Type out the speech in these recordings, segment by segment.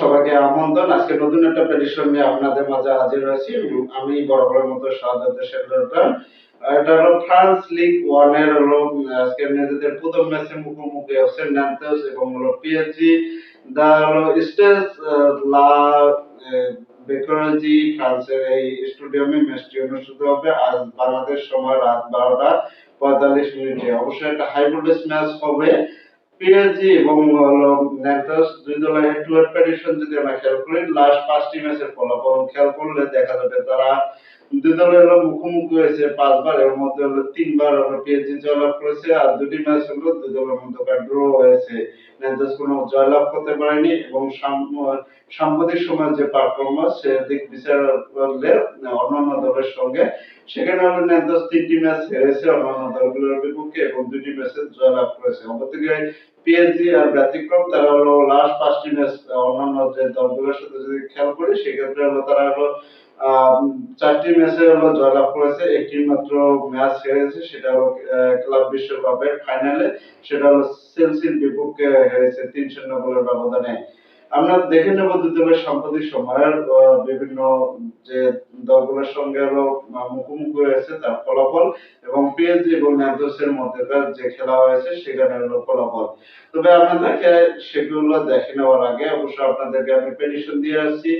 সবাইকে আমন্ত্রণ। আজকে নতুন একটা নিয়ে আপনাদের মাঝে হাজির হয়েছি। আমি মতো এটা হলো ফ্রান্স লিগ হলো, আজকে নিজেদের প্রথম মুখোমুখি হচ্ছে ন্যান্টাস এবং হলো পিএসজি দা হলো লা ফ্রান্সের এই ম্যাচটি অনুষ্ঠিত হবে আজ বাংলাদেশ সময় রাত বারোটা পঁয়তাল্লিশ মিনিটে। অবশ্যই একটা হাই ম্যাচ হবে। পিএসজি এবং হলো ন্যান্টাস দুই দলের হেড টু হেড যদি আমরা খেয়াল করি লাস্ট পাঁচটি ম্যাচের ফলাফল খেয়াল করলে দেখা যাবে তারা দুই মুখোমুখি হয়েছে, পাঁচবার এর মধ্যে হলো তিনবার হলো পিএসজি জয়লাভ করেছে আর দুটি ম্যাচ হলো দুই দলের ড্র হয়েছে। কোনো জয়লাভ করতে পারেনি এবং সাম্প্রতিক সময়ের যে পারফরমেন্স সে দিক বিচার করলে অন্যান্য দলের সঙ্গে, সেখানে তিনটি ম্যাচ হেরেছে অন্যান্য দলগুলোর বিপক্ষে এবং দুটি ম্যাচে জয়লাভ করেছে। অপরদিকে পিএসজি আর ব্যতিক্রম, তারা হলো লাস্ট পাঁচটি ম্যাচ অন্যান্য যে দলগুলোর সাথে যদি খেয়াল করি, সেক্ষেত্রে হলো তারা হলো চারটি ম্যাচে হলো জয়লাভ করেছে, একটি মাত্র ম্যাচ হেরেছে, সেটা হলো ক্লাব বিশ্বকাপের ফাইনালে, সেটা হলো চেলসির বিপক্ষে হেরেছে, তিন শূন্য গোলের ব্যবধানে। আমরা দেখে নেব দুই দলের সাম্প্রতিক সময়ের বিভিন্ন যে দলগুলোর সঙ্গে আরও মুখোমুখি হয়েছে তার ফলাফল এবং পিএসজি এবং ন্যান্টোসের মধ্যেকার যে খেলা হয়েছে সেখানে হলো ফলাফল। তবে আপনাদেরকে সেগুলো দেখে নেওয়ার আগে অবশ্য আপনাদেরকে আমি প্রেডিকশন দিয়ে আসছি।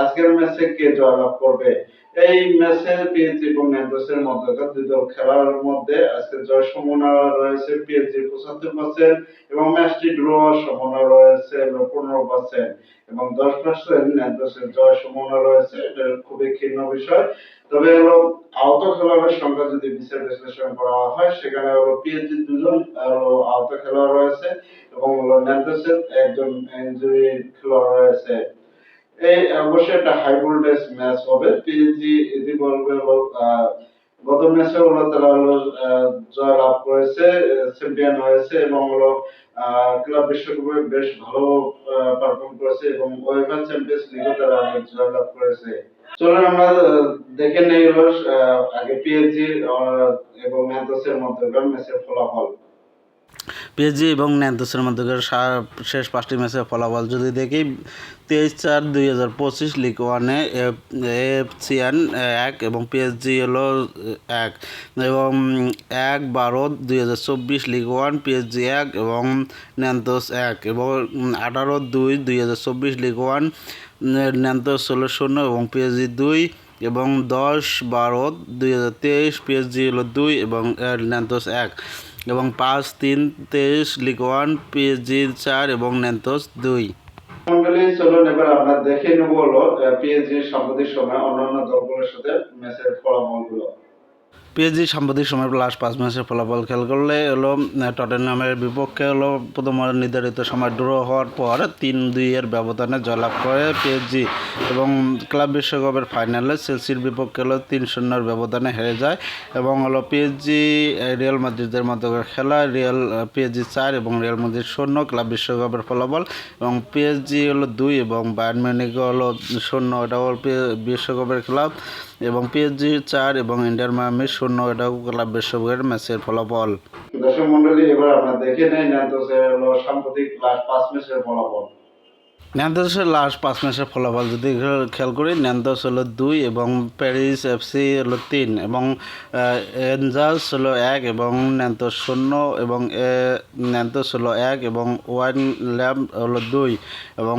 আজকের ম্যাচে কে জয়লাভ করবে? এই ম্যাচে পিএসজি এবং ন্যান্টোসের মধ্যকার দুই দল খেলার মধ্যে আজকে জয় সম্ভাবনা রয়েছে পিএসজি পঁচাত্তর পার্সেন্ট এবং ম্যাচটি ড্র সম্ভাবনা রয়েছে পনেরো পার্সেন্ট এবং দশ পার্সেন্ট ন্যান্টোসের জয় সম্ভাবনা রয়েছে, এটা খুবই ক্ষীণ বিষয়। তবে হলো আহত খেলোয়াড়ের সংখ্যা যদি বিচার বিশ্লেষণ করা হয়, সেখানে হলো পিএসজি দুজন আহত খেলোয়াড় রয়েছে এবং ন্যান্টোসের একজন ইনজুরি খেলোয়াড় রয়েছে। এই অবশ্যই একটা হাই ভোল্টেজ ম্যাচ হবে। পিএসজি হলো আহ, গত ম্যাচে হলো তারা হলো জয় লাভ করেছে চ্যাম্পিয়ন হয়েছে এবং হলো ক্লাব বিশ্বকাপে বেশ ভালো পারফর্ম করেছে এবং ওয়েফা চ্যাম্পিয়ন্স লিগে তারা জয় লাভ করেছে। চলুন আমরা দেখে নেই হলো আগে পিএসজি এবং ম্যান্টোসের মধ্যকার ম্যাচের ফলাফল। পিএসজি এবং ন্যান্তোসের মধ্যকার শেষ পাঁচটি ম্যাচের ফলাফল যদি দেখি, তেইশ চার দুই হাজার পঁচিশ লিগ ওয়ানে এফসিয়ান এক এবং পিএসজি হলো এক এবং এক বারো দুই হাজার চব্বিশ লিগ ওয়ান পিএসজি এক এবং ন্যান্তোস এক এবং আঠারো দুই দুই হাজার চব্বিশ লিগ ওয়ান ন্যান্তোস ষোলো শূন্য এবং পিএসজি দুই এবং দশ বারো দুই হাজার তেইশ পিএসজি হলো দুই এবং ন্যান্তোস এক। এবং পাঁচ, তিন, তেইশ, লিগ ওয়ান পিএসজি চার এবং ন্যান্তোস দুই। চলুন এবার আমরা দেখে নেব হলো পিএইচজির সাম্প্রতিক সময় অন্যান্য দলগুলোর সাথে ম্যাচের ফলাফলগুলো পিএসজি সাম্প্রতিক সময় লাস্ট পাঁচ ম্যাচের ফলাফল খেল করলে হলো টটেনহামের বিপক্ষে হলো প্রথম নির্ধারিত সময় ড্র হওয়ার পর তিন দুইয়ের ব্যবধানে জয়লাভ করে পিএসজি এবং ক্লাব বিশ্বকাপের ফাইনালে চেলসির বিপক্ষে হলো তিন শূন্যর ব্যবধানে হেরে যায় এবং হলো পিএসজি রিয়াল মাদ্রিদের মধ্যে খেলা রিয়াল পিএসজি চার এবং রিয়াল মাদ্রিদ শূন্য, ক্লাব বিশ্বকাপের ফলাফল এবং পিএসজি হলো দুই এবং বায়ার্ন মিউনিখ হলো শূন্য এটা হল বিশ্বকাপের ক্লাব এবং পিএসজি চার এবং ইন্ডিয়ান মায়ামি শূন্য এটাও ক্লাব বিশ্বকাপের ম্যাচের ফলাফল। দর্শক মন্ডলী, এবার আমরা দেখে নেই ন্যান্টোসের হলো সাম্প্রতিক লাস্ট পাঁচ ম্যাচের ফলাফল। ন্যান্দাসের লাস্ট পাঁচ ম্যাচের ফলাফল যদি খেয়াল করি ন্যান্দাস হলো দুই এবং প্যারিস এফসি হলো তিন এবং এনজাস হলো এক এবং ন্যান্তস শূন্য এবং ন্যান্তস হলো এক এবং ওয়াইন ল্যাম্প হলো দুই এবং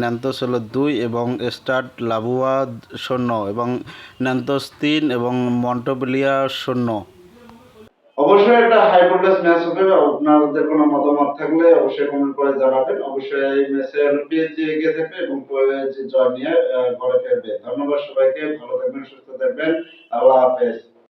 ন্যান্তস হলো দুই এবং স্টার্ট লাবুয়া শূন্য এবং ন্যান্তস তিন এবং মন্টোবিলিয়া শূন্য। অবশ্যই একটা হাই ম্যাচ হবে। আপনাদের কোনো মতামত থাকলে অবশ্যই কমেন্ট করে জানাবেন। অবশ্যই এই ম্যাচে পিএসজি এগিয়ে থাকবে এবং জয় নিয়ে ঘরে ফিরবে। ধন্যবাদ সবাইকে। ভালো থাকবেন, সুস্থ থাকবেন। আল্লাহ হাফেজ।